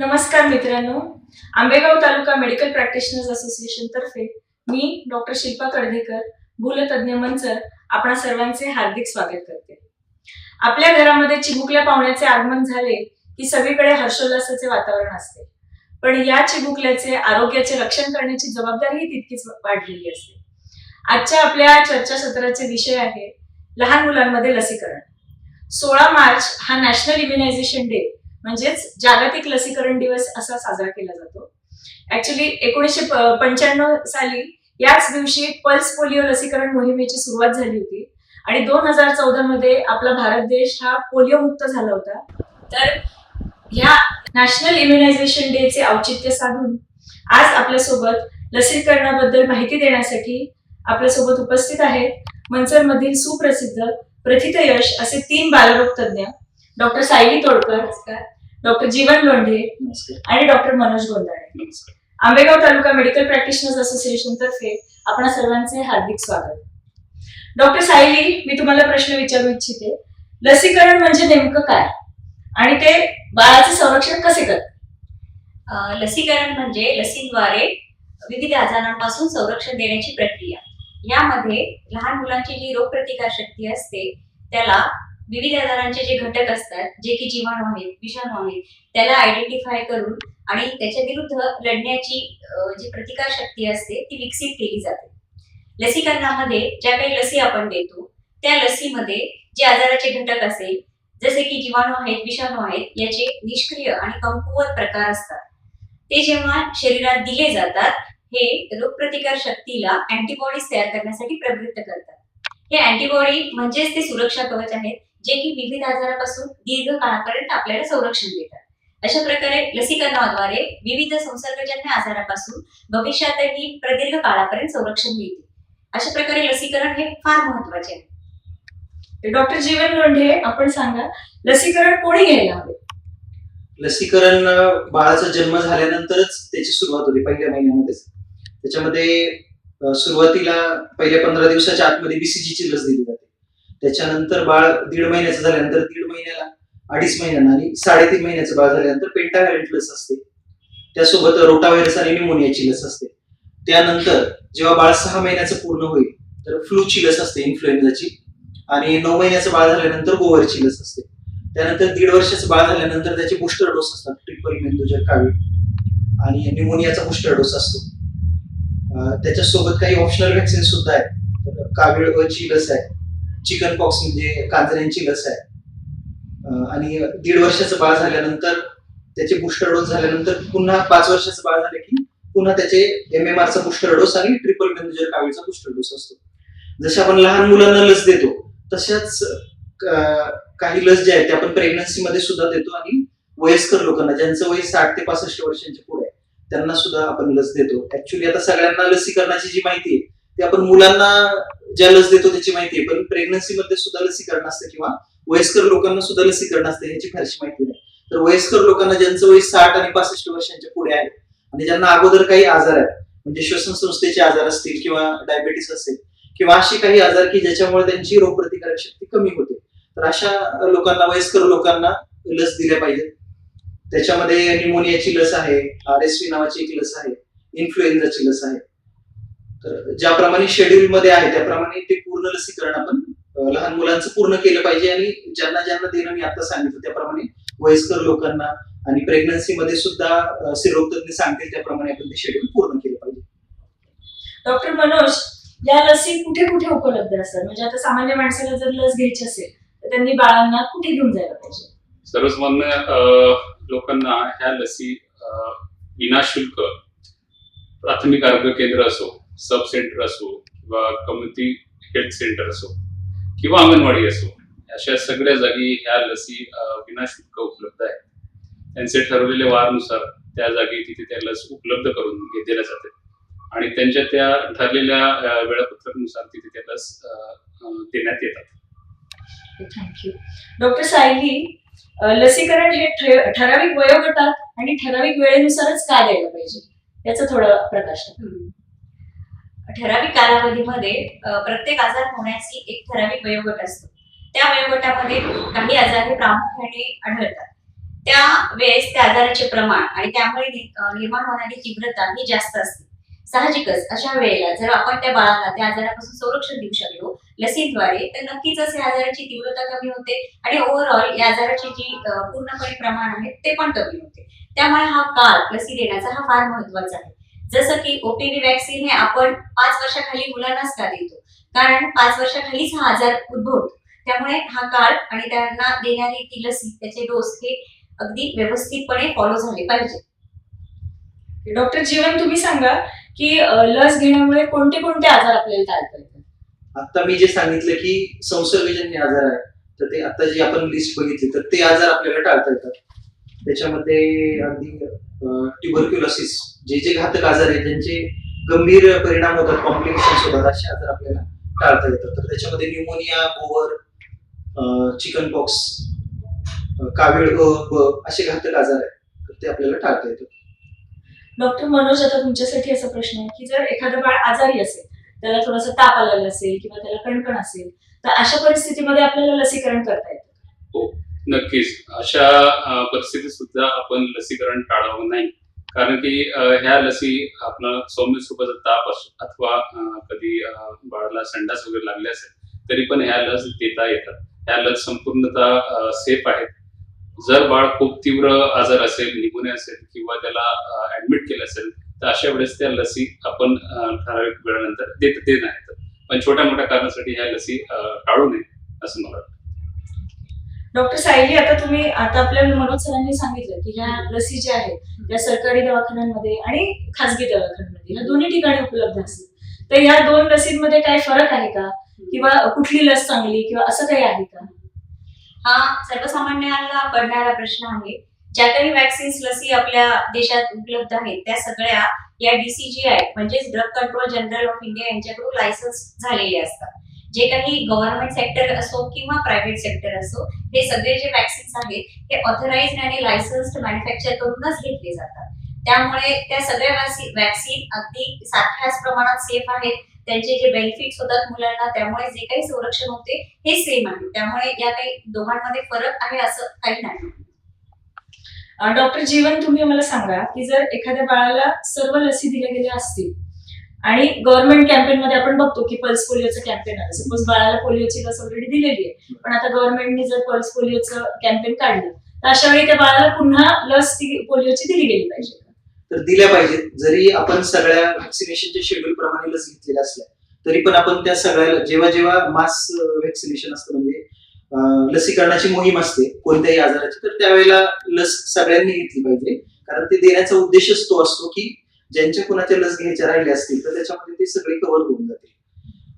नमस्कार मित्रांनो. Ambegaon taluka medical practitioners association तर्फे मी डॉक्टर शिल्पा कडदेकर भूलतज्ञ मंचर आपणा सर्वांचे हार्दिक स्वागत करते. आपल्या घरामध्ये चिमुकल्या पाहुण्याचे आगमन झाले की सगळीकडे हर्षोल्लासाचे वातावरण असते. पण या चिमुकल्याचे आरोग्याचे रक्षण करण्याची जबाबदारीही तितकीच वाढलेली असते. आजच्या आपल्या चर्चासत्राचे विषय आहे लहान मुलांमध्ये लसीकरण. सोळा मार्च हा नॅशनल इम्युनायझेशन डे म्हणजेच जागतिक लसीकरण दिवस असा साजरा केला जातो. ऍक्च्युली एकोणीसशे पंच्याण्णव साली याच दिवशी पल्स पोलिओ लसीकरण मोहिमेची सुरुवात झाली होती. आणि दोन हजार चौदा मध्ये आपला भारत देश हा पोलिओ मुक्त झाला होता. तर ह्या नॅशनल इम्युनायझेशन डे चे औचित्य साधून आज आपल्यासोबत लसीकरणाबद्दल माहिती देण्यासाठी आपल्यासोबत उपस्थित आहेत. मंचरमधील सुप्रसिद्ध प्रथित यश असे तीन बालरोग तज्ज्ञ डॉक्टर सायली तोडकर डॉक्टर जीवन लोंढे आणि डॉक्टर मनोज नमस्कार. Ambegaon taluka medical practitioners association तर्फे आपण सर्वांचे हार्दिक स्वागत. डॉक्टर सायली मी तुम्हाला प्रश्न विचारू इच्छिते लसीकरण म्हणजे नेमकं काय? आणि ते बाळाचे संरक्षण कसे करते अ, लसीकरण म्हणजे लसींद्वारे विविध आजारांपासून संरक्षण देण्याची प्रक्रिया. यामध्ये लहान मुलांची जी रोगप्रतिकार शक्ती असते त्याला विविध आजारांचे जे घटक असतात जे की जीवाणू आहेत विषाणू आहेत त्याला आयडेंटिफाय करून आणि त्याच्या विरुद्ध लढण्याची जी प्रतिकार शक्ती असते ती विकसित केली जाते. लसीकरणामध्ये ज्या काही लसी आपण देतो त्या लसीमध्ये जे आजाराचे घटक असेल जसे की जीवाणू आहेत विषाणू आहेत याचे निष्क्रिय आणि कमकुवत प्रकार असतात. ते जेव्हा शरीरात दिले जातात हे रोगप्रतिकार शक्तीला अँटीबॉडीज तयार करण्यासाठी प्रवृत्त करतात. हे अँटीबॉडी म्हणजेच ते सुरक्षा कवच आहेत जे की विविध आजारापासून दीर्घ काळापर्यंत आपल्याला संरक्षण देतात. अशा प्रकारे लसीकरणाद्वारे विविध संसर्गजन्य आजारापासून भविष्यातही प्रदीर्घ काळापर्यंत संरक्षण मिळते. अशा प्रकारे लसीकरण हे फार महत्त्वाचे आहे. डॉक्टर जीवन लोंढे आपण सांगा लसीकरण कोणी घ्यायला हवे? लसीकरण बाळाचा जन्म झाल्यानंतरच त्याची सुरुवात होते पहिल्या महिन्यामध्येच. त्याच्यामध्ये सुरुवातीला पहिल्या पंधरा दिवसाच्या आतमध्ये बीसीजीची लस दिली जाते. त्याच्यानंतर बाळ दीड महिन्याचं झाल्यानंतर दीड महिन्याला अडीच महिन्यांना आणि साडेतीन महिन्याचं बाळ झाल्यानंतर पेंटाव्हायरंट लस असते. त्यासोबत रोटाव्हायरस आणि निमोनियाची लस असते. त्यानंतर जेव्हा बाळ सहा महिन्याचं पूर्ण होईल तर फ्लूची लस असते इन्फ्लुएन्झाची. आणि नऊ महिन्याचं बाळ झाल्यानंतर गोवरची लस असते. त्यानंतर दीड वर्षाचं बाळ झाल्यानंतर त्याचे बुस्टर डोस असतात ट्रिपल मेंदूजर कावीळ. आणि निमोनियाचा बुस्टर डोस असतो. त्याच्यासोबत काही ऑप्शनल व्हॅक्सिन सुद्धा आहेत. कावीळ अ लस आहे. चिकन पॉक्स म्हणजे कांजऱ्यांची लस आहे. आणि दीड वर्षाचं बाळ झाल्यानंतर त्याचे बुस्टर डोस झाल्यानंतर पुन्हा पाच वर्षाचं बाळ झालं की पुन्हा त्याचे एम एम आरचा बुस्टर डोस आणि ट्रिपल मेंदूजर कावीळचा बुस्टर डोस असतो. जसे आपण लहान मुलांना लस देतो तशाच काही लस ज्या आहेत त्या आपण प्रेग्नन्सी मध्ये सुद्धा देतो आणि वयस्कर लोकांना ज्यांचं वय साठ ते पासष्ट वर्षांच्या पुढे आहे त्यांना सुद्धा आपण लस देतो. ऍक्च्युली आता सगळ्यांना लसीकरणाची जी माहिती आहे ते आपण मुलांना ज्या लस देतो त्याची माहिती आहे पण प्रेग्नन्सी मध्ये सुद्धा लसीकरण असतं किंवा वयस्कर लोकांना सुद्धा लसीकरण असतं ह्याची फारशी माहिती नाही. तर वयस्कर लोकांना ज्यांचं वय साठ आणि पासष्ट वर्षांच्या पुढे आहे आणि ज्यांना अगोदर काही आजार आहेत म्हणजे श्वसन संस्थेचे आजार असतील किंवा डायबेटीस असेल किंवा असे काही आजार की ज्याच्यामुळे त्यांची रोगप्रतिकारक शक्ती कमी होते तर अशा लोकांना वयस्कर लोकांना लस दिल्या पाहिजेत. त्याच्यामध्ये निमोनियाची लस आहे आर एस व्ही नावाची एक लस आहे इन्फ्लुएन्झाची लस आहे. तर ज्याप्रमाणे शेड्यूल मध्ये आहे त्याप्रमाणे ते पूर्ण लसीकरण आपण लहान मुलांचं पूर्ण केलं पाहिजे आणि ज्यांना ज्यांना देणं मी आता सांगितलं त्याप्रमाणे वयस्कर लोकांना आणि प्रेग्नन्सी मध्ये सुद्धा स्त्रीरोगतज्ञ सांगतील त्याप्रमाणे आपण ते शेड्यूल पूर्ण केलं पाहिजे. डॉक्टर मनोज या लसी कुठे कुठे उपलब्ध असतात? म्हणजे आता सामान्य माणसाला जर लस घ्यायची असेल तर त्यांनी बाळांना कुठे घेऊन जायला पाहिजे? सर्वसामान्य लोकांना ह्या लसी विनाशुल्क प्राथमिक आरोग्य केंद्र असो सब सेंटर असो किंवा कम्युनिटी हेल्थ सेंटर असो किंवा अंगणवाडी असो अशा सगळ्या जागी ह्या लसी विनाशुल्क उपलब्ध आहेत. त्यांचे ठरवलेल्या वारनुसार त्या जागी तिथे त्या लस उपलब्ध करून घे- दिल्या जातात. आणि त्यांच्या त्या ठरलेल्या वेळापत्रकानुसार तिथे त्या लस देण्यात येतात. थँक्यू डॉक्टर सायली लसीकरण हे ठराविक वयोगटात आणि ठराविक वेळेनुसारच का द्यायला पाहिजे? याचं थोडं प्रकाश. ठराविक कालावधीमध्ये प्रत्येक आजार होण्याची एक ठराविक वयोगट असतो. त्या वयोगटामध्ये काही आजार हे प्रामुख्याने आढळतात. त्या वेळेस त्या आजाराचे प्रमाण आणि त्यामुळे निर्माण होणारी तीव्रता ही जास्त असते. साहजिकच अशा वेळेला जर आपण त्या बाळाला त्या आजारापासून संरक्षण देऊ शकलो लसीद्वारे तर नक्कीच या आजाराची तीव्रता कमी होते आणि ओव्हरऑल या आजाराची जी पूर्णपणे प्रमाण आहे ते पण कमी होते. त्यामुळे हा काळ लसी देण्याचा हा फार महत्त्वाचा आहे. जसं की ओपीव्ही वॅक्सिन हे आपण पाच वर्षाखाली मुलांनाच का देतो? कारण पाच वर्षाखालीच हा आजार उद्भवतो. त्यामुळे हा काळ आणि त्यांना देणारी ती लसी त्याचे डोस हे अगदी व्यवस्थितपणे फॉलो झाले पाहिजे. डॉक्टर जीवन तुम्ही सांगा की लस घेण्यामुळे कोणते कोणते आजार आपल्याला टाळता येतात आता मी जे सांगितलं की संसर्गजन्य आजार आहे तर ते आता जी आपण लिस्ट बघितली तर ते आजार आपल्याला टाळता येतात. त्याच्यामध्ये अगदी ट्युबरक्युलोसिस जे जे घातक आजार आहेत ज्यांचे गंभीर परिणाम होतात कॉम्प्लिकेशन्स होतात असे आजार आपल्याला टाळता येतात. तर त्याच्यामध्ये न्यूमोनिया गोवर चिकन पॉक्स कावीळ ब असे घातक आजार आहेत. तर ते आपल्याला टाळता येतात. डॉक्टर मनोज आता तुमच्यासाठी असा प्रश्न आहे की जर एखादं बाळ आजारी असेल त्याला थोडासा ताप आलेला असेल किंवा त्याला कणकण असेल तर अशा परिस्थितीमध्ये आपल्याला लसीकरण करता येतं नक्कीच. अशा परिस्थितीत सुद्धा आपण लसीकरण टाळावं नाही. कारण की ह्या लसी आपला सौम्य स्वरूपाचा ताप अथवा कधी बाळाला संडास वगैरे लागले असेल तरी पण ह्या लस देता येतात. ह्या लस संपूर्णतः सेफ आहेत. जर बाळ खूप तीव्र आजार असेल निमोनिया असेल किंवा त्याला ऍडमिट केलं असेल तर अशा वेळेस त्या लसी आपण ठराविक वेळानंतर देत देत नाही पण छोट्या मोठ्या कारणासाठी ह्या लसी टाळू नये असं मला वाटतं. डॉक्टर सायली आता तुम्ही आता आपल्या मनोज सरांनी सांगितलं की ह्या लसी ज्या आहेत त्या सरकारी दवाखान्यांमध्ये आणि खासगी दवाखान्यांमध्ये ह्या दोन्ही ठिकाणी उपलब्ध असतात तर ह्या दोन लसींमध्ये काय फरक आहे का? किंवा कुठली लस चांगली किंवा असं काही आहे का? हा सर्वसामान्यांना पडणारा प्रश्न आहे. ज्या काही वॅक्सिन्स लसी आपल्या देशात उपलब्ध आहेत त्या सगळ्या या डीसीजीआय म्हणजेच drug control general of India यांच्याकडून लायसन्स झालेले असतात. जे काही गव्हर्नमेंट सेक्टर असो किंवा प्रायव्हेट सेक्टर असो हे सगळे जे वॅक्सिन्स आहेत हे ऑथराइज आणि लायसन्स्ड मॅन्युफॅक्चर करूनच घेतले जातात. त्यामुळे त्या सगळ्या वॅक्सिन अगदी सारख्याच प्रमाणात सेफ आहेत. त्यांचे जे बेनिफिट्स होतात मुलांना त्यामुळे जे काही संरक्षण होते हे सेम आहे. त्यामुळे या काही दोघांमध्ये फरक आहे असं काही नाही. डॉक्टर जीवन तुम्ही मला सांगा की जर एखाद्या बाळाला सर्व लसी दिल्या गेल्या असतील आणि गव्हर्नमेंट कॅम्पेन मध्ये आपण बघतो की पल्स पोलिओचं कॅम्पेन आहे सपोज बाळाला पोलिओची लस ऑलरेडी दिलेली आहे. पण आता गव्हर्नमेंटने जर पल्स पोलिओचं कॅम्पेन काढलं तर अशा वेळी त्या बाळाला पुन्हा लस ती पोलिओची दिली गेली पाहिजे तर दिल्या पाहिजेत. जरी आपण सगळ्या व्हॅक्सिनेशनच्या शेड्यूल प्रमाणे लस घेतलेल्या असल्या तरी पण आपण त्या सगळ्या जेव्हा जेव्हा मास व्हॅक्सिनेशन असतं म्हणजे लसीकरणाची मोहीम असते कोणत्याही आजाराची तर त्यावेळेला लस सगळ्यांनी घेतली पाहिजे. कारण ते देण्याचा उद्देशच तो असतो की ज्यांच्या कुणाच्या लस घ्यायच्या राहिल्या असतील तर त्याच्यामध्ये ते सगळे कव्हर होऊन जाते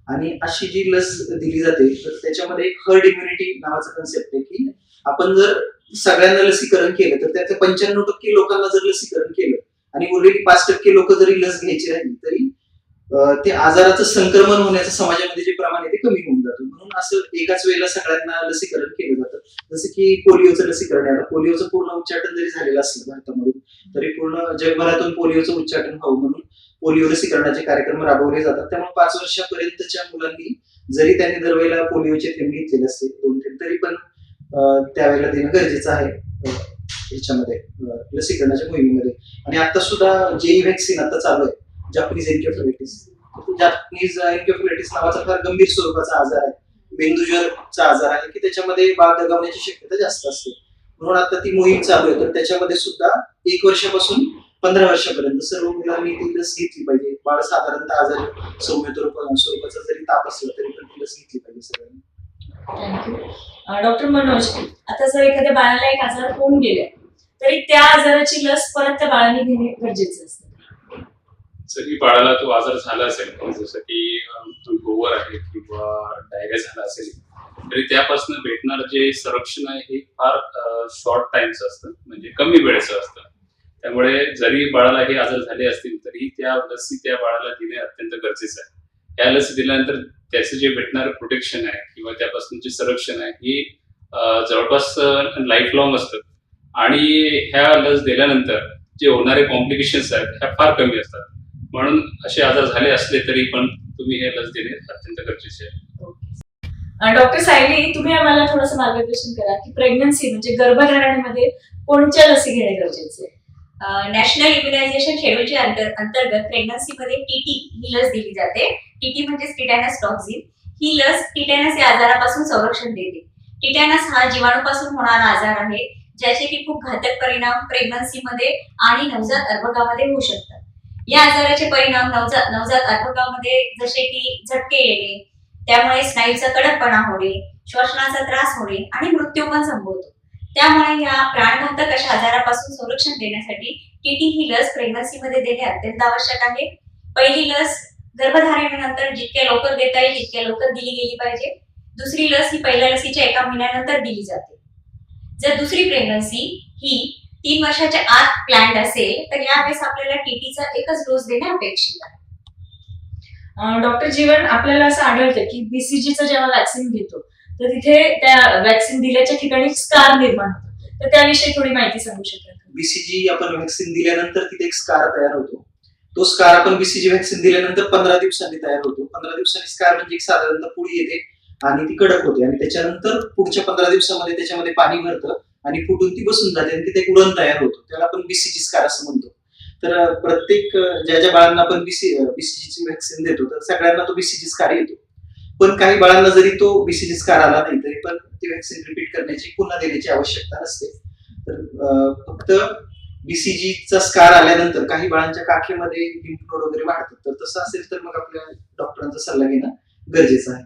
आणि अशी जी लस दिली जाते तर त्याच्यामध्ये एक हर्ड इम्युनिटी नावाचा कन्सेप्ट आहे की आपण जर सगळ्यांना लसीकरण केलं तर त्यातल्या पंच्याण्णव टक्के लोकांना जर लसीकरण केलं आणि ऑलरेडी पाच टक्के लोक जरी लस घ्यायची राहिली तरी ते आजाराचं संक्रमण होण्याचं समाजामध्ये जे प्रमाण आहे ते कमी होऊन जातं. म्हणून असं एकाच वेळेला सगळ्यांना लसीकरण केलं जातं. जसं की पोलिओचं लसीकरण आहे आता. पोलिओचं पूर्ण उच्चाटन जरी झालेलं असलं भारतामधून तरी पूर्ण जगभरातून पोलिओचं उच्चाटन व्हावं म्हणून पोलिओ लसीकरणाचे कार्यक्रम राबवले जातात. त्यामुळे पाच वर्षापर्यंतच्या मुलांनी जरी त्यांनी दरवेळेला पोलिओचे थेंब घेतलेले असले दोन थेंब तरी पण त्यावेळेला देणं गरजेचं आहे याच्यामध्ये ह्याच्यामध्ये लसीकरणाच्या मोहिमेमध्ये. आणि आता सुद्धा जेई व्हॅक्सिन आता चालू आहे जापनीज एन्केफलायटिस जापनीज एन्केफलायटिस नावाचा फार गंभीर स्वरूपाचा आजार आहे. मेंदूज्वरचा आजार आहे की त्याच्यामध्ये बाळ दगावण्याची शक्यता जास्त असते. म्हणून आता ती मोहीम चालू आहे. तर त्याच्यामध्ये सुद्धा एक वर्षापासून पंधरा वर्षापर्यंत सर्व मुलांनी ती लस घेतली पाहिजे. बाळ साधारणतः आजारी सौम्य स्वरूपाचा जरी ताप असला तरी पण ती लस घेतली पाहिजे सगळ्यांनी. थँक्यू डॉक्टर मनोज आता जर एखाद्या बाळाला एक आजार होऊन गेले तरी त्या आजाराची लस परत त्या बाळाने घेणे गरजेचं असतं. जरी बाळाला तो आजार झाला असेल. जसं की गोवर आहे किंवा डायरिया झाला असेल. तरी त्यापासून भेटणार जे संरक्षण आहे हे फार शॉर्ट टाइमचं असतं. म्हणजे कमी वेळेचं असतं. त्यामुळे जरी बाळाला हे आजार झाले असतील तरी त्या लसी त्या बाळाला देणे अत्यंत गरजेचं आहे. या लसी दिल्यानंतर त्याचं जे भेटणारं प्रोटेक्शन आहे किंवा त्यापासून जे संरक्षण आहे हे जवळपास लाईफ लॉंग असतं. आणि ह्या लस दिल्यानंतर जे होणारे कॉम्प्लिकेशन्स आहेत ह्या फार कमी असतात. म्हणून असे आजार झाले असले तरी पण तुम्ही हे लस देणे अत्यंत गरजेचे आहे. डॉक्टर सायली तुम्ही आम्हाला थोडंसं मार्गदर्शन करा की प्रेग्नन्सी म्हणजे गर्भधारणेमध्ये कोणत्या लसी घेणे गरजेचे आहे? नॅशनल इम्युनायझेशन शेड्यूलच्या अंतर अंतर्गत प्रेग्नन्सीमध्ये टीटी ही लस दिली जाते. टीटी म्हणजे टिटॅनस टॉक्झिन ही लस टिटॅनस या आजारापासून संरक्षण देते. टिटॅनस हा जीवाणूपासून होणारा आजार आहे ज्याचे की खूप घातक परिणाम प्रेग्नन्सीमध्ये आणि नवजात अर्भकामध्ये होऊ शकतात. या आजाराचे परिणाम नवजात नवजात अर्भकामध्ये जसे की झटके येणे त्यामुळे स्नायूचा कडकपणा होणे श्वसनाचा त्रास होणे आणि मृत्यू पण संभवतो. त्यामुळे या प्राणघातक अशा आजारापासून संरक्षण देण्यासाठी टीटी ही लस प्रेग्नन्सीमध्ये देणे अत्यंत आवश्यक आहे. पहिली लस गर्भधारणेनंतर जितक्या लवकर देता येईल तितक्या लवकर दिली गेली पाहिजे. दुसरी लस ही पहिल्या लसीच्या एका महिन्यानंतर दिली जाते. जर दुसरी प्रेग्नन्सी ही तीन वर्षाच्या आत प्लॅन्ड असेल तर यावेळेस आपल्याला टीटीचा एकच डोस देणे अपेक्षित आहे. डॉक्टर जीवन आपल्याला असं आढळतं की बीसीजीचं जेव्हा वॅक्सिन घेतो तर तिथे त्या वॅक्सिन दिल्याच्या ठिकाणी स्कार निर्माण होतो. तर त्याविषयी थोडी माहिती सांगू शकाल का? बीसीजी आपण व्हॅक्सिन दिल्यानंतर तिथे एक स्कार तयार होतो. तो स्कार आपण बीसीजी व्हॅक्सिन दिल्यानंतर पंधरा दिवसांनी तयार होतो. पंधरा दिवसांनी स्कार म्हणजे एक साधारणतः पुडी येते आणि ती कडक होते आणि त्याच्यानंतर पुढच्या पंधरा दिवसामध्ये त्याच्यामध्ये पाणी भरतं. आणि फुटून ती बसून जाते आणि तिथे एक उडण तयार होतो. त्याला आपण बीसीजी स्कार असं म्हणतो. तर प्रत्येक ज्या ज्या बाळांना आपण बीसी बीसीजीची व्हॅक्सिन देतो तर सगळ्यांना तो बीसीजी स्कार येतो. पण काही बाळांना जरी तो बीसीजी स्कार आला नाही तरी पण ती व्हॅक्सिन रिपीट करण्याची पुन्हा देण्याची आवश्यकता नसते. तर फक्त बीसीजीचा स्कार आल्यानंतर काही बाळांच्या काखेमध्ये लिम्फ नोड वगैरे वाढतात. तर तसं असेल तर मग आपल्या डॉक्टरांचा सल्ला घेणं गरजेचं आहे.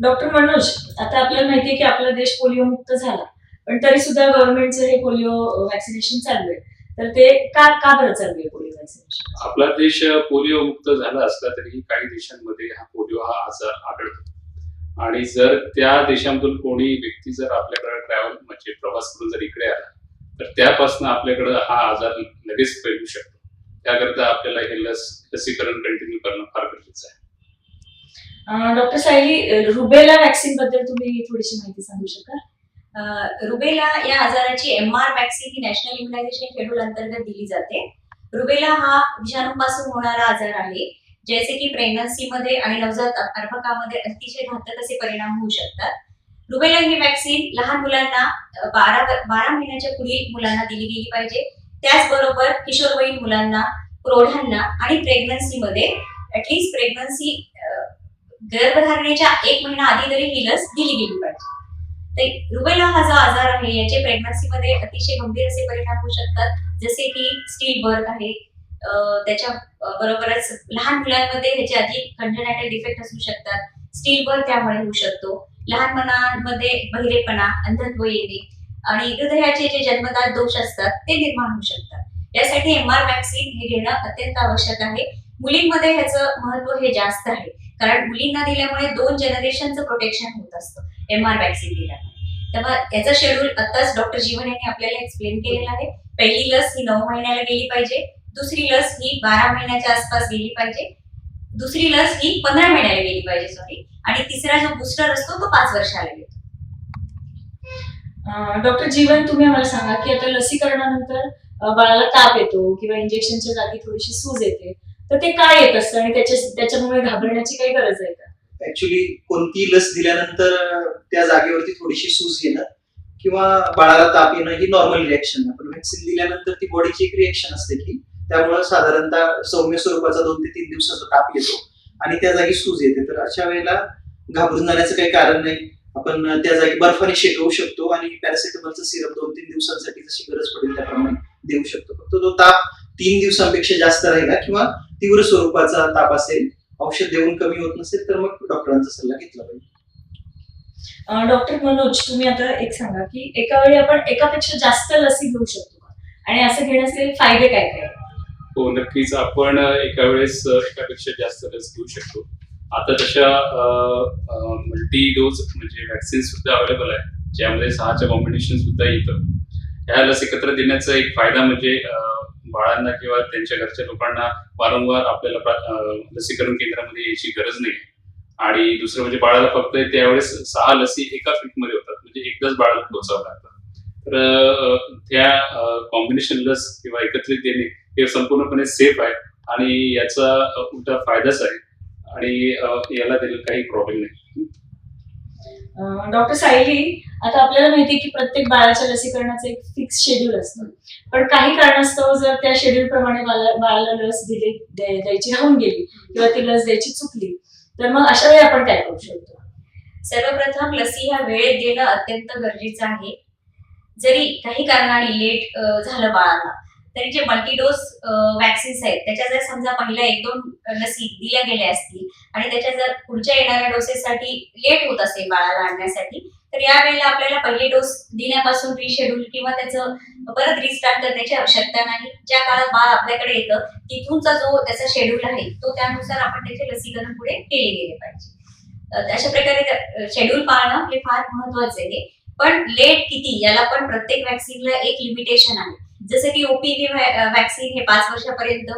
डॉक्टर मनोज आता आपल्याला माहिती आहे की आपला देश पोलिओ मुक्त झाला. पण तरी सुद्धा गव्हर्नमेंटचं हे पोलिओ व्हॅक्सिनेशन चालू आहे तर ते का का बरं चालू आहे पोलिओ व्हॅक्सिनेशन आपला देश पोलिओ मुक्त झाला असला तरीही काही देशांमध्ये हा पोलिओ हा आजार आढळतो. आणि जर त्या देशामधून कोणी व्यक्ती जर आपल्याकडे ट्रॅव्हल म्हणजे प्रवास करून जर इकडे आला तर त्यापासून आपल्याकडे हा आजार लगेच फैलू शकतो. त्याकरता आपल्याला हे लस लसीकरण कंटिन्यू करणं फार गरजेचं आहे. डॉक्टर सायली रुबेला व्हॅक्सिनबद्दल तुम्ही थोडीशी माहिती सांगू शकाल? रुबेला या आजाराची एम आर वॅक्सिन ही नॅशनल इम्युनायझेशन शेड्यूल अंतर्गत दिली जाते. रुबेला हा विषाणूपासून होणारा आजार आहे जैसे की प्रेग्नन्सीमध्ये आणि नवजात अर्भकामध्ये अतिशय घातक असे परिणाम होऊ शकतात. रुबेला ही वॅक्सिन लहान मुलांना बारा बारा महिन्याच्या पुढील मुलांना दिली गेली पाहिजे. त्याचबरोबर किशोरवयीन मुलांना प्रौढांना आणि प्रेग्नन्सीमध्ये ऍटलिस्ट प्रेग्नन्सी गर्भधारणेच्या एक महिना आधी तरी ही लस दिली गेली पाहिजे. ते रुबेला हा जो आजार आहे याचे प्रेग्नन्सीमध्ये अतिशय गंभीर असे परिणाम होऊ शकतात. जसे की स्टील बर्थ आहे. त्याच्या बरोबरच लहान मुलांमध्ये ह्याचे अधिक कंजनायटल डिफेक्ट असू शकतात. स्टील बर्थ त्यामुळे होऊ शकतो. लहान मुलांमध्ये बहिरेपणा अंधत्व येणे आणि हृदयाचे जे जन्मदात दोष असतात ते निर्माण होऊ शकतात. यासाठी एम आर वॅक्सिन हे घेणं अत्यंत आवश्यक आहे. मुलींमध्ये ह्याचं महत्त्व हे जास्त आहे. कारण मुलींना दिल्यामुळे दोन जनरेशनचं प्रोटेक्शन होत असतं. एम आर वॅक्सिन दिल्यामुळे. तेव्हा याचा शेड्यूल आताच डॉक्टर जीवन यांनी आपल्याला एक्सप्लेन केलेला आहे. पहिली लस ही नऊ महिन्याला गेली पाहिजे. दुसरी लस ही बारा महिन्याच्या आसपास गेली पाहिजे. दुसरी लस ही पंधरा महिन्याला गेली पाहिजे सॉरी आणि तिसरा जो बुस्टर असतो तो पाच वर्षाला येतो डॉक्टर जीवन तुम्ही आम्हाला सांगा की आता लसीकरणानंतर बाळाला ताप येतो किंवा इंजेक्शनच्या जागी थोडीशी सूज येते. तर ते काय येत असतं आणि त्याच्या त्याच्यामुळे घाबरण्याची काही गरज आहे का? ऍक्च्युली कोणती लस दिल्यानंतर त्या जागेवरती थोडीशी सूज येणं किंवा बाळाला ताप येणं ही नॉर्मल रिॲक्शन पण व्हॅक्सिन दिल्यानंतर ती बॉडीची एक रिॲक्शन असते की त्यामुळे साधारणतः सौम्य स्वरूपाचा दोन ते तीन दिवसाचा ताप येतो आणि त्या जागी सूज येते. तर अशा वेळेला घाबरून जाण्याचं काही कारण नाही. आपण त्या जागी बर्फाने शेकवू शकतो आणि पॅरासिटामॉलचं सिरप दोन तीन दिवसांसाठी जशी गरज पडेल त्याप्रमाणे देऊ शकतो. फक्त तो ताप तीन दिवसांपेक्षा जास्त राहिला किंवा तीव्र स्वरूपाचा ताप असेल औषध देऊन कमी होत नसेल तर मग डॉक्टरांचा सल्ला घेतला पाहिजे. डॉक्टर मनोज तुम्ही आता एक सांगा की एका वेळी आपण एकापेक्षा जास्त लसी घेऊ शकतो का? आणि असं घेण्याचे फायदे काय काय? हो नक्कीच. आपण एका वेळेस एकापेक्षा जास्त लस घेऊ शकतो. आता तशा मल्टी डोज म्हणजे वॅक्सिन सुद्धा अवेलेबल आहे ज्यामध्ये सहाच्या कॉम्बिनेशन सुद्धा येतं. ह्या लस एकत्र देण्याचा एक फायदा म्हणजे बाळांना किंवा त्यांच्या घरच्या लोकांना वारंवार आपल्याला लसीकरण केंद्रामध्ये यायची गरज नाही. आणि दुसरं म्हणजे बाळाला फक्त त्यावेळेस सहा लसी एका फिटमध्ये होतात. म्हणजे एकदाच बाळाला टोचावं लागतं. तर त्या कॉम्बिनेशन लस किंवा एकत्रित देणे हे संपूर्णपणे सेफ आहे आणि याचा उलटा फायदाच आहे. आणि याला त्याला काही प्रॉब्लेम नाही. डॉक्टर सायली आता आपल्याला माहिती आहे की प्रत्येक बाळाच्या लसीकरणाचं एक फिक्स शेड्यूल असतं. पण काही कारणास्तव जर त्या शेड्यूल प्रमाणे बाळाला लस दिली द्यायची राहून गेली किंवा ती लस द्यायची चुकली तर मग अशा वेळी आपण काय करू शकतो? सर्वप्रथम लसी ह्या वेळेत देणं अत्यंत गरजेचं आहे. जरी काही कारणाने लेट झालं बाळाला तरी जे मल्टीडोस वॅक्सिन्स आहेत त्याच्या जर समजा पहिल्या एक दोन लसी दिल्या गेल्या असतील आणि त्याच्या जर पुढच्या येणाऱ्या डोसेससाठी लेट होत असेल बाळाला आणण्यासाठी तर यावेळेला आपल्याला पहिले डोस दिल्यापासून रिशेड्यूल किंवा त्याचं परत रिस्टार्ट करण्याची आवश्यकता नाही. ज्या काळात बाळ आपल्याकडे येतं तिथूनचा जो त्याचा शेड्यूल आहे तो त्यानुसार आपण त्याचे लसीकरण पुढे केले गेले पाहिजे. अशा प्रकारे शेड्यूल पाळणं हे फार महत्वाचं आहे. पण लेट किती? याला पण प्रत्येक वॅक्सिनला एक लिमिटेशन आहे. जसं की ओपीव्ही वॅक्सिन हे पाच वर्षापर्यंत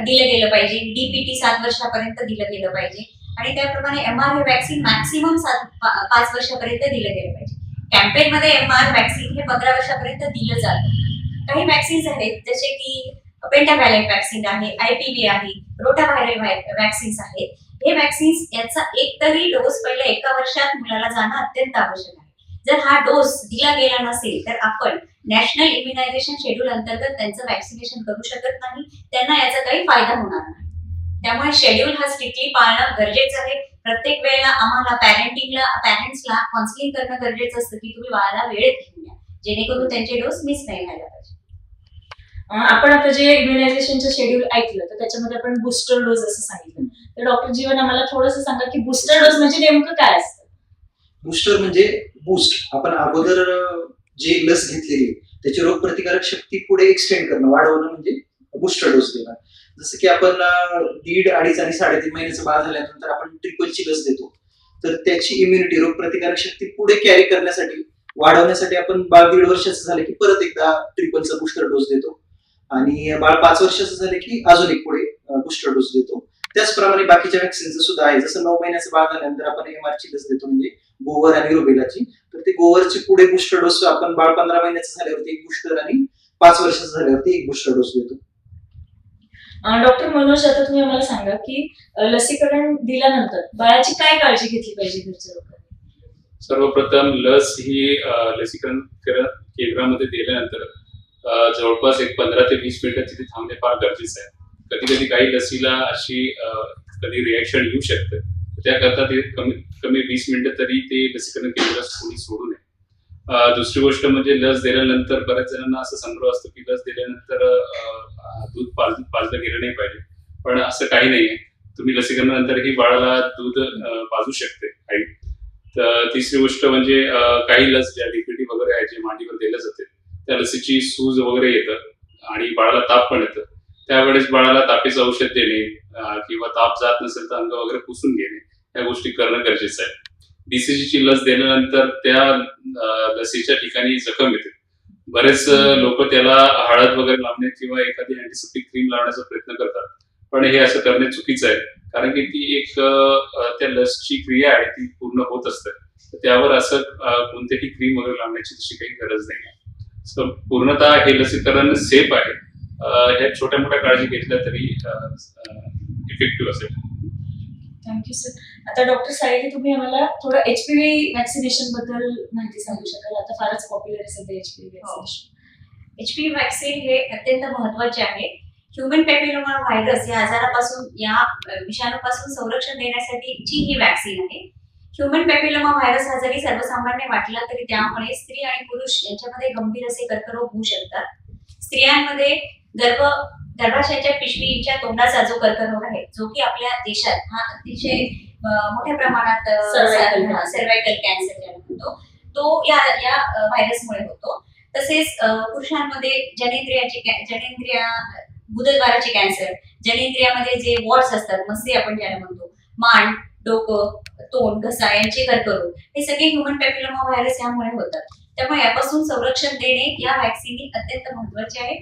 दिलं गेलं पाहिजे. डीपीटी सात वर्षापर्यंत दिलं गेलं पाहिजे. आणि त्याप्रमाणे एम आर हे वॅक्सिन मॅक्सिमम सात पाच वर्षापर्यंत दिलं गेलं पाहिजे. कॅम्पेन मध्ये एम आर वॅक्सिन हे पंधरा वर्षापर्यंत दिलं जातं. काही वॅक्सिन्स आहेत जसे की पेंटाव्हॅलेंट वॅक्सिन आहे आयपीव्ही आहे रोटा व्हायरल वॅक्सिन्स आहेत. हे वॅक्सिन्स याचा एक तरी डोस पहिल्या एका वर्षात मुलाला जाणं अत्यंत आवश्यक आहे. जर हा डोस दिला गेला नसेल तर आपण नॅशनल इम्युनायझेशन शेड्यूल अंतर्गत त्यांचं वॅक्सिनेशन करू शकत नाही. त्यांना याचा काही फायदा होणार नाही. त्यामुळे शेड्यूल हा स्ट्रिक्टली पाळणं गरजेचं आहे. प्रत्येक वेळेला आम्हाला पॅरेंटिंगला पॅरेंट्सला काउन्सिलिंग करणं गरजेचं असतं की तुम्ही बाळाला वेळेत घेऊन या जेणेकरून त्यांचे डोस मिस नाही व्हायला पाहिजे. आपण आता जे इम्युनायझेशनचं शेड्यूल ऐकलं तर त्याच्यामध्ये आपण बुस्टर डोस असं सांगितलं. तर डॉक्टर जीवन आम्हाला थोडंसं सांगा की बुस्टर डोस म्हणजे नेमकं काय असतं? बुस्टर म्हणजे बूस्ट आपण अगोदर जी लस घेतलेली त्याची रोगप्रतिकारक शक्ती पुढे एक्सटेंड करणं वाढवणं म्हणजे बुस्टर डोस देणं. जसं की आपण दीड अडीच आणि साडेतीन महिन्याचं बाळ झाल्यानंतर आपण ट्रिपलची लस देतो. तर त्याची इम्युनिटी रोगप्रतिकारक शक्ती पुढे कॅरी करण्यासाठी वाढवण्यासाठी आपण बाळ दीड वर्षाचं झालं की परत एकदा ट्रिपलचा बुस्टर डोस देतो. आणि बाळ पाच वर्षाचं झालं की अजून एक पुढे बुस्टर डोस देतो. त्याचप्रमाणे बाकीच्या व्हॅक्सिनचं सुद्धा आहे. जसं नऊ महिन्याचं बाळ झाल्यानंतर आपण एम ची लस देतो. म्हणजे गोवर आणि रुबेलाची. तर ते गोवरचे पुढे बुस्टर डोस आपण बाळ पंधरा महिन्याचं झाल्यावरती एक बुस्टर आणि पाच वर्षाचं झाल्यावरती एक बुस्टर डोस देतो. डॉक्टर मनोज आता तुम्ही आम्हाला सांगा की लसीकरण दिल्यानंतर बाळाची काय काळजी घेतली पाहिजे घरच्या लोकांनी? सर्वप्रथम लस ही लसीकरण केंद्र- केंद्रामध्ये दिल्यानंतर जवळपास एक पंधरा ते वीस मिनिटं तिथे थांबणे फार गरजेचं आहे. कधी कधी काही लसीला अशी कधी रिॲक्शन येऊ शकते. त्याकरता ते कमीत कमी वीस मिनिटं तरी ते लसीकरण केंद्र कोणी सोडू नये. दुसरी गोष्ट म्हणजे लस दिल्यानंतर बऱ्याच जणांना असं संग्रह असतो की लस दिल्यानंतर दूध पाज पाजलं गेलं नाही पाहिजे. पण असं काही नाहीये तुम्ही लसीकरणानंतरही बाळाला दूध पाजू शकते आई. तर तिसरी गोष्ट म्हणजे काही लस ज्या डीपीटी वगैरे आहे जे मांडीवर दिल्या जाते त्या लसीची सूज वगैरे येतं आणि बाळाला ताप पण येतं. त्यावेळेस बाळाला तापीचं औषध देणे किंवा ताप जात नसेल तर अंग वगैरे पुसून घेणे. या गोष्टी करणं गरजेचं आहे. बीसीजीची लस दिल्यानंतर त्या लसीच्या ठिकाणी जखम येते. बरेच लोक त्याला हळद वगैरे लावणे किंवा एखादी अँटीसेप्टिक क्रीम लावण्याचा प्रयत्न करतात. पण हे असं करणे चुकीचं आहे. कारण की ती एक त्या लसची क्रिया आहे ती पूर्ण होत असते. तर त्यावर असं अं, कोणतेही क्रीम वगैरे लावण्याची तशी काही गरज नाही आहे. सो पूर्णतः हे लसीकरण सेफ आहे. ह्या छोट्या मोठ्या काळजी घेतल्या तरी इफेक्टिव्ह असेल. थँक्यू सर आता डॉक्टर सायली तुम्ही आम्हाला थोडं एचपीव्ही वॅक्सिनेशनबद्दल माहिती सांगू शकाल? आता फारच पॉप्युलर आहे सध्या HPV vaccination H P vaccine हे अत्यंत महत्त्वाचे आहे. ह्युमन पॅपिलोमा व्हायरस या आजारापासून या विषाणूपासून संरक्षण देण्यासाठीची ही व्हॅक्सिन आहे ह्युमन पॅपिलोमा व्हायरस हा जरी सर्वसामान्य वाटला तरी त्यामुळे स्त्री आणि पुरुष यांच्यामध्ये गंभीर असे कर्करोग होऊ शकतात. स्त्रियांमध्ये गर्भ गर्भाशयाच्या पिशवीच्या तोंडाचा जो कर्करोग आहे जो की आपल्या देशात हा अतिशय मोठ्या प्रमाणात. सर्वायकल कॅन्सर ज्याला म्हणतो तो या या व्हायरसमुळे होतो. तसेच पुरुषांमध्ये जनेंद्रियाचे जनेंद्रिया गुदद्वाराचे कॅन्सर जनेंद्रियामध्ये जे वॉर्ड्स असतात मस्ती आपण ज्याला म्हणतो मान डोकं तोंड घसा यांचे कर्करोग हे सगळे ह्युमन पॅपिलोमा व्हायरस यामुळे होतात. त्यामुळे यापासून संरक्षण देणे या व्हॅक्सिन अत्यंत महत्त्वाचे आहे.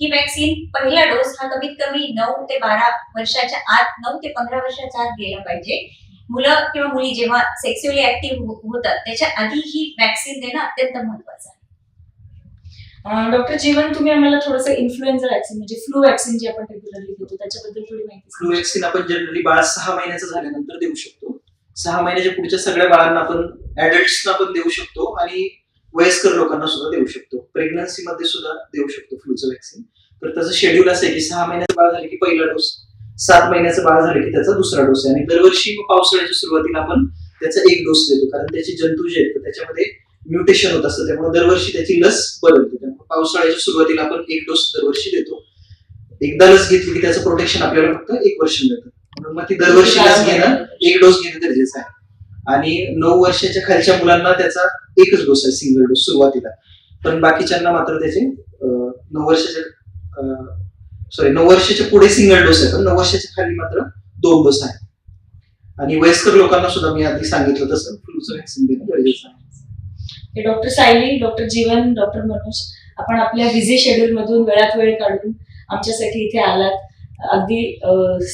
ही व्हॅक्सिन पहिला डोस हा कमीत कमी नऊ ते बारा वर्षाच्या आत नऊ ते पंधरा वर्षाच्या आत गेला पाहिजे. मुलं किंवा मुली जेव्हा सेक्स्युअली ऍक्टिव्ह होतात त्याच्या आधी ही व्हॅक्सिन देणं अत्यंत महत्वाचं आहे. डॉक्टर जीवन तुम्ही आम्हाला थोडंसं इन्फ्लुएन्झा वॅक्सिन म्हणजे फ्लू वॅक्सिन जी आपण रेग्युलरली घेतो त्याच्याबद्दल थोडी माहिती फ्लू वॅक्सिन आपण जनरली बाळ सहा महिन्याचं झाल्यानंतर देऊ शकतो. सहा महिन्याच्या पुढच्या सगळ्या बाळांना आपण ऍडल्ट्सना पण देऊ शकतो. आणि वयस्कर लोकांना सुद्धा देऊ शकतो. प्रेग्नन्सी मध्ये सुद्धा देऊ शकतो फ्लूचं व्हॅक्सिन तर त्याचं शेड्यूल असं आहे की सहा महिन्याचं बाळ झालं की पहिला डोस सात महिन्याचं बाळ झालं की त्याचा दुसरा डोस आहे. आणि दरवर्षी पावसाळ्याच्या सुरुवातीला आपण त्याचा एक डोस देतो. कारण त्याचे जंतू जे आहेत त्याच्यामध्ये म्युटेशन होत असतं. त्यामुळे दरवर्षी त्याची लस बदलते. त्यामुळे पावसाळ्याच्या सुरुवातीला आपण एक डोस दरवर्षी देतो. एकदा लस घेतली की त्याचं प्रोटेक्शन आपल्याला फक्त एक वर्ष मिळतं. म्हणून मग ती दरवर्षी लस घेणं एक डोस घेणं गरजेचं आहे. आणि नऊ वर्षाच्या खालच्या मुलांना त्याचा एकच डोस आहे सिंगल डोस सुरुवातीला. पण बाकीच्यांना मात्र त्याचे नऊ वर्षाच्या सॉरी नऊ वर्षाच्या पुढे सिंगल डोस आहे पण नऊ वर्षाच्या खाली मात्र दोन डोस आहे. आणि वयस्कर लोकांना सुद्धा मी आधी सांगितलं तसं फ्लूचं व्हॅक्सिन देणं गरजेचं आहे. हे doctor Sayali doctor Jeevan doctor Manoj आपण आपल्या बिझी शेड्यूल मधून वेळात वेळ काढून आमच्यासाठी इथे आलात. अगदी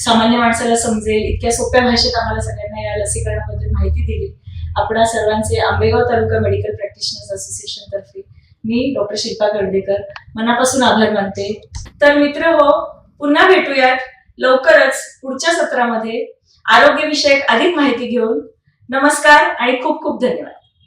सामान्य माणसाला समजेल इतक्या सोप्या भाषेत आम्हाला सगळ्यांना या लसीकरणाबद्दल माहिती दिली. आपणा सर्वांचे Ambegaon taluka medical practitioners association तर्फे मी डॉक्टर शिल्पा गर्डेकर मनापासून आभार मानते. तर मित्र हो पुन्हा भेटूयात लवकरच पुढच्या सत्रामध्ये आरोग्यविषयक अधिक माहिती घेऊन. नमस्कार आणि खूप खूप धन्यवाद.